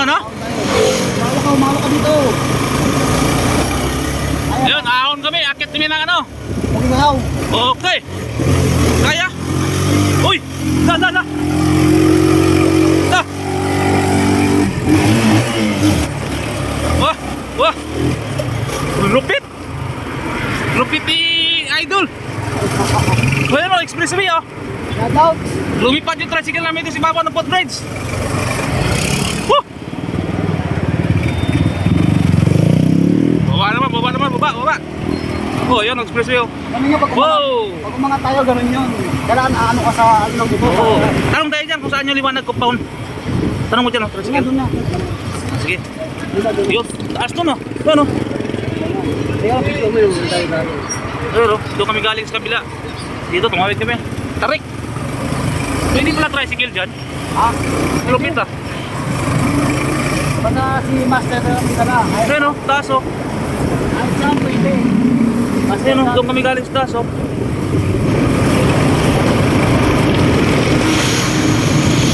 Ano, no? Umawak ka, umawak ka dito. Yun, ahon kami. Akit kami ng ano. Imahaw. Okay. Kaya? Uy! Da, da, da! Da! Wah! Wah! Lupit! Lupit ni Idol! Well, no, expressway oh. Shout out. Lumipad yung tricycle namin dito si Baba ng footbridge. Woo! Baba naman, baba naman, baba, baba. Oh, yun, expressway oh. Ano nga pag Wow! pag umangat tayo, ganun yun. Kailangan ano ka sa ano dito. Oo. Tanong tayo dyan kung saan yung liwanag compound. Tanong mo dyan, oh, Sige, doon na. Sige. Doon doon. Yun, taas to no. Yun no. Kaya picture mo yung tayo dati. Ayun no. Doon kami galing sa kabila. Dito, tumawid kami. Tarik. Hindi pala tricycle dyan. Ah, Lupit ah. basta si Master na kita na. Ay, Ayun no, taas oh. ay, saan pwede? No, na. doon kami galing sa taas oh.